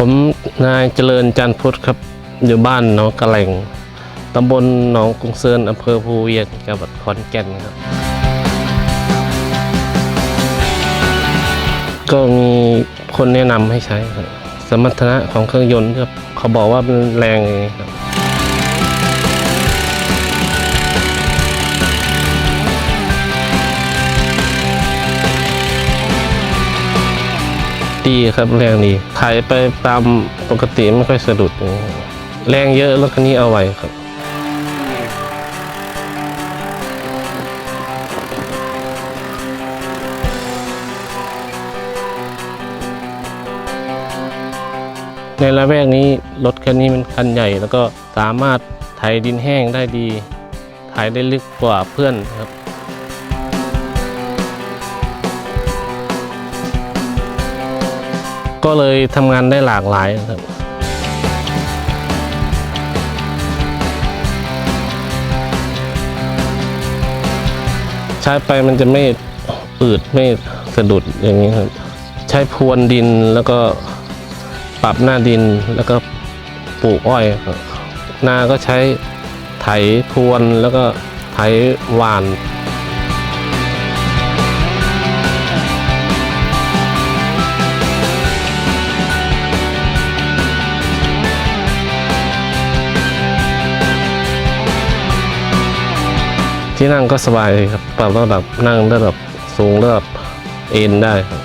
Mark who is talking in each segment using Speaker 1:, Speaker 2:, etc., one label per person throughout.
Speaker 1: ผมนายเจริญจันพุทธครับ อยู่บ้านหนองกระแหลงตำบลหนองกุงเซินอำเภอภูเวียงจังหวัดขอนแก่นครับ ก็มีคนแนะนำให้ใช้ครับสมรรถนะของเครื่องยนต์ครับเขาบอกว่ามันแรงอย่างนี้ครับ ดีครับแรงดีถ่ายไปตามปกติไม่ค่อยสะดุด แรงเยอะรถคันนี้เอาไว้ครับในละแวกนี้รถคันนี้มันคันใหญ่ แล้วก็สามารถไถดินแห้งได้ดีไถได้ลึกกว่าเพื่อนครับ ก็เลยทำงานได้หลากหลายครับใช้ไปมันจะไม่อืดไม่สะดุดอย่างนี้ครับ ใช้พรวนดินแล้วก็ปรับหน้าดินแล้วก็ปลูกอ้อยครับนาก็ใช้ไถพรวนแล้วก็ไถหวาน ที่นั่งก็สบายครับ ปรับระดับนั่งระดับสูงระดับเอ็นได้ครับ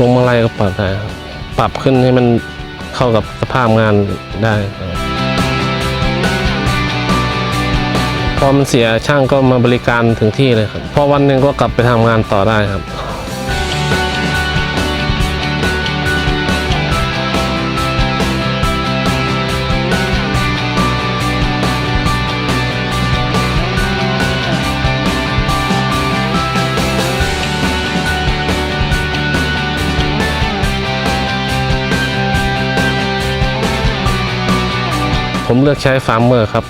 Speaker 1: วงมาลัยก็ปรับได้ครับปรับขึ้นให้มันเข้ากับสภาพงานได้ครับพอมันเสียช่างก็มาบริการถึงที่เลยครับ พอวันหนึ่งก็กลับไปทำงานต่อได้ครับ ผมเลือกใช้ฟาร์มเมอร์ครับ